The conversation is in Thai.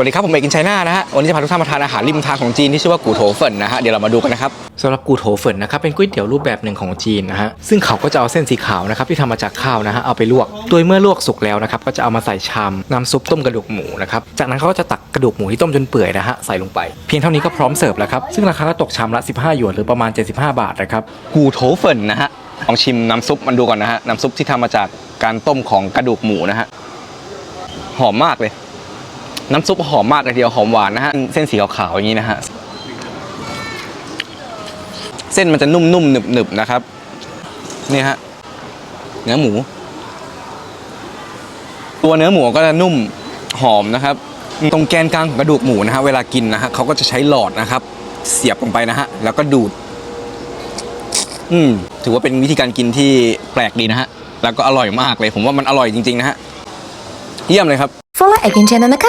วัสดีครับ ผมเอกกินไชน่านะฮะ วันนี้จะพาทุกท่านมาทานอาหารริมทางของจีนที่ชื่อว่ากูโถเฟินนะฮะ เดี๋ยวเรามาดูกันนะครับสำหรับกูโถเฟินนะครับ เป็นก๋วยเตี๋ยวรูปแบบหนึ่งของจีนนะฮะ ซึ่งเขาก็จะเอาเส้นสีขาวนะครับที่ทำมาจากข้าวนะฮะ เอาไปลวก โดยเมื่อลวกสุกแล้วนะครับ ก็จะเอามาใส่ชามน้ำซุปต้มกระดูกหมูนะครับ จากนั้นเขาก็จะตักกระดูกหมูที่ต้มจนเปื่อยนะฮะ ใส่ลงไป เพียงเท่านี้ก็พร้อมเสิร์ฟแล้วครับ ซึ่งราคาก็ตกชามละ 15 หยวนหรือประมาณ 75 บาทนะครับ กูโถเฟินนะฮะ ลองชิมน้ำซุปมันดูก่อนนะฮะ น้ำซุปที่ทำมาจากการต้มของกระดูกหมูนะฮะ หอมมากเลย น้ำซุปหอมมากเลยทีเดียวหอมหวานนะฮะเส้นสีขาวๆอย่างนี้นะฮะเส้นมันจะนุ่มๆหนึบๆนะครับนี่ฮะเนื้อหมู ตัวเนื้อหมูก็จะนุ่มหอมนะครับ ตรงแกนกลางของกระดูกหมูนะฮะเวลากินนะฮะเขาก็จะใช้หลอดนะครับ เสียบลงไปนะฮะแล้วก็ดูด อืมถือว่าเป็นวิธีการกินที่แปลกดีนะฮะแล้วก็อร่อยมากเลย ผมว่ามันอร่อยจริงๆนะฮะเยี่ยมเลยครับ Follow Egin Channel นะคะ